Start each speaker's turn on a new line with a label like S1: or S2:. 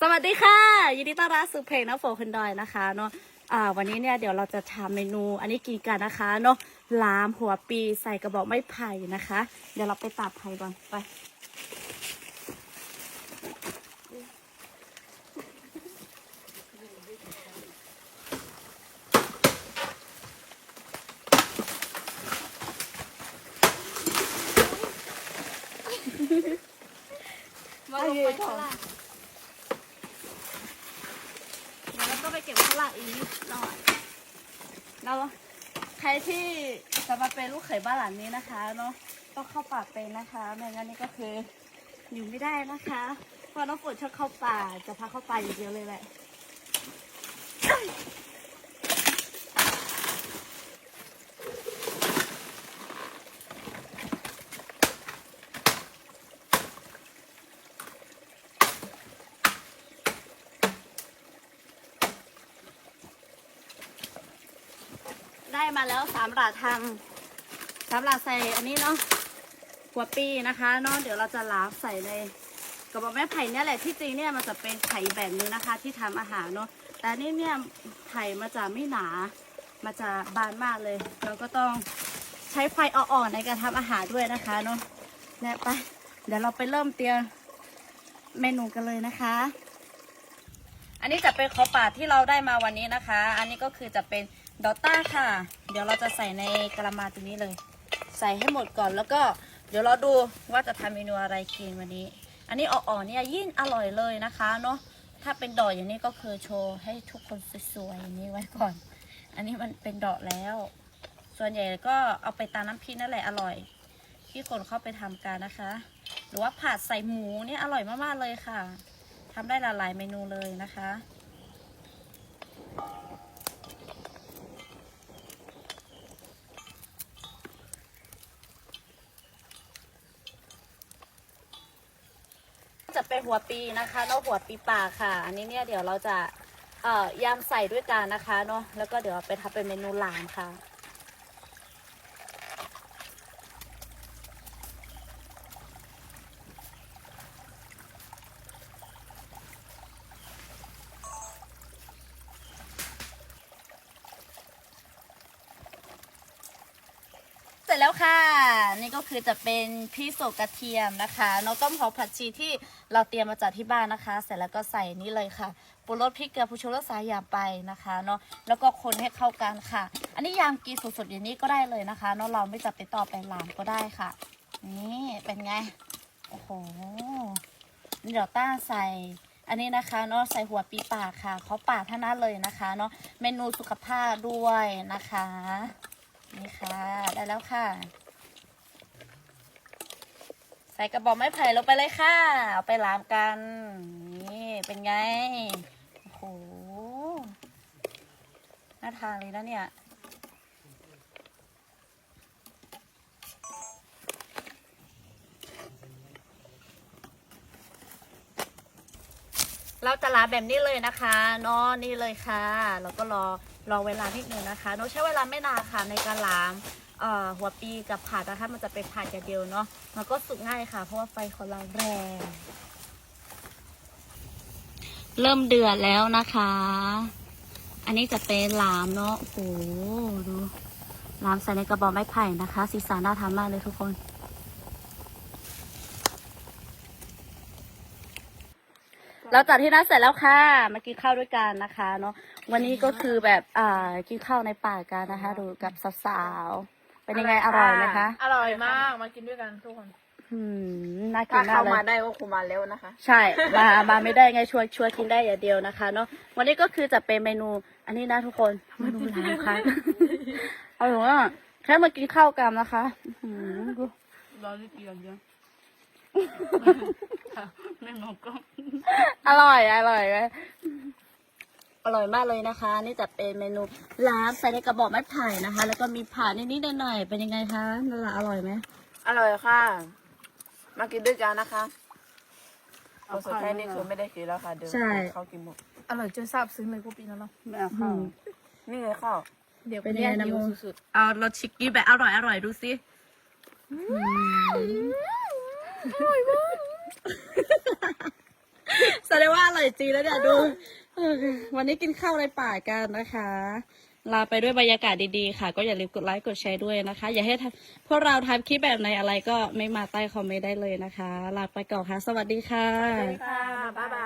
S1: สวัสดีค่ะ ยินดีต้อนรับสู่เพลงน้ำโฟคนดอยนะคะเนาะอ่าวันนี้เนี่ยเดี๋ยวเราจะทำเมนูอันนี้กินกันนะคะเนาะลามหัวปีใส่กระบอกไม้ไผ่นะคะ เดี๋ยวเราไปตัดไผ่ก่อนไปมาลงไปข้างล่างเดี๋ยวเรา เก็บข้างล่างอีกนิดหน่อยเนาะใครที่จะมาเป็นลูกเขยบ้านหลังนี้นะคะเนาะต้องเข้าป่าเป็นนะคะไม่งั้นนี่ก็คืออยู่ไม่ได้นะคะเพราะน้องฝนชอบเข้าป่าจะพาเข้าป่าอย่างเดียวเลยแหละ ได้มาแล้วสามหลาดทำสามหลาดใส่อันนี้เนาะหัวปีนะคะเนาะเดี๋ยวเราจะล้างใส่ในกระบอกไม้ไผ่เนี่ยแหละที่จริงเนี่ยมันจะเป็นไผ่แบบนึงนะคะ ที่ทำอาหารเนาะแต่อันนี่เนี่ยไผ่มันจะไม่หนามันจะบานมากเลยเราก็ต้องใช้ไฟอ่อนๆในการทำอาหารด้วยนะคะเนาะเนี่ยไปเดี๋ยวเราไปเริ่มเตรียมเมนูกันเลยนะคะ อันนี้จะเป็นข้าวปาที่เราได้มาวันนี้นะคะ อันนี้ก็คือจะเป็น ดอต้าค่ะ เดี๋ยวเราจะใส่ในกระมาตรงนี้เลย ใส่ให้หมดก่อนแล้วก็เดี๋ยวเราดูว่าจะทำเมนูอะไรกินวันนี้ อันนี้อ่อนๆเนี่ยยิ่งอร่อยเลยนะคะเนาะถ้าเป็นดอกอย่างนี้ก็คือโชว์ให้ทุกคนสวยๆอย่างนี้ไว้ก่อน อันนี้มันเป็นดอกแล้ว ส่วนใหญ่ก็เอาไปตาน้ำพริกนั่นแหละอร่อย ที่คนเข้าไปทำกันนะคะ หรือว่าผัดใส่หมูเนี่ยอร่อยมากๆเลยค่ะทำได้หลายๆเมนูเลยนะคะ จะเป็นหัวปีนะคะแล้วหัวปีป่าค่ะ อันนี้เนี่ยเดี๋ยวเราจะเอ่อยำใส่ด้วยกันนะคะเนาะแล้วก็เดี๋ยวไปทำเป็นเมนูหลามค่ะ แล้วค่ะ นี่ก็คือจะเป็นพริกสดกระเทียมนะคะน้องต้มหอมผัดชีที่เราเตรียมมาจากที่บ้านนะคะ เสร็จแล้วก็ใส่นี่เลยค่ะปรุงรสพริกเกลือผู้ชูรสสายยาไปนะคะเนาะแล้วก็คนให้เข้ากันค่ะ อันนี้ยามกินสดๆอย่างนี้ก็ได้เลยนะคะเนาะเราไม่จับไปต่อไปหลามก็ได้ค่ะ นี่เป็นไงโอ้โหเดี๋ยวต้าใส่อันนี้นะคะเนาะใส่หัวปีป่าค่ะเขาป่าท่านั้นเลยนะคะเนาะเมนูสุขภาพด้วยนะคะ นี่ค่ะ ได้แล้วค่ะ ใส่กระบอกไม้ไผ่ลงไปเลยค่ะ เอาไปล้างกัน นี่เป็นไง โอ้โห น่าทานเลยนะเนี่ยเราจะล้างแบบนี้เลยนะคะนาะนี่เลยค่ะ แล้วก็รอ รอเวลานิดนึงนะคะนาะใช้เวลาไม่นานค่ะในการล้างหัวปีกับผัดนะคะมันจะเป็นผัดอย่างเดียวเนาะมันก็สุกง่ายค่ะ เพราะว่าไฟของเราแรง เริ่มเดือดแล้วนะคะ อันนี้จะเป็นหลามเนาะโอ้โหดูหลามใส่ในกระบอกไม้ไผ่นะคะ สีสันน่าทานมากเลยทุกคน เราจัดที่นั่นเสร็จแล้วค่ะ มากินข้าวด้วยกันนะคะเนาะ วันนี้ก็คือแบบอ่ากินข้าวในป่ากันนะคะ ดูกับสาวๆ เป็นยังไงอร่อยไหมคะ
S2: อร่อยมากมากินด้วยกันทุกคน
S1: อืมน่ากิ
S2: ถ้าน
S1: มา
S2: เข้าก
S1: เล
S2: มาย ได้ก็คงมาแล้วนะคะ
S1: ใช่ มา มาไม่ได้ไงชวนชวนกินได้อย่างเดียวนะคะเนาะ วันนี้ก็คือจะเป็นเมนู อันนี้นะทุกคนเมนูหลามค่ะเอาถึงว่าแค่มากินข้าวกันนะคะอื้อหือดู
S2: รอนิดเดียวเดียว ไม่มองกล้อง
S1: อร่อยอร่อยเลยอร่อยมากเลยนะคะ นี่จะเป็นเมนูลาบใส่ในกระบอกไม้ไผ่นะคะ แล้วก็มีผักนิดๆหน่อยๆเป็นยังไงคะนั่นแหละอร่อยไหม
S2: อร่อยค่ะ มากินด้วยกันนะคะคนสุดท้ายนี่คือไม่ได้กินแล้วค่ะเดี๋ยวเขากินหมด
S3: อร่อยจนทราบซึ้งเลยพวกปีนั้นเนาะ
S1: ไม่เอาข้าว
S2: นี่ไงข้าว
S3: เดี๋ยว
S1: เป็นยังไงนะ
S3: หิ
S1: โม
S3: วสุด
S1: เอารสชิคกี้แบบอร่อยอร่อยดูสิ แสดงว่าอร่อยจริงแล้วเนี่ยดูเออวันนี้กินข้าวในป่ากันนะคะ ลาไปด้วยบรรยากาศดีๆค่ะ ก็อย่าลืมกดไลค์กดแชร์ด้วยนะคะ อย่าให้ทำพวกเราทำคลิปแบบไหนอะไรก็ไม่มาใต้คอมเมนต์ได้เลยนะคะ ลาไปก่อนค่ะ สวัสดีค่ะ
S2: ค่ะ บ๊ายบาย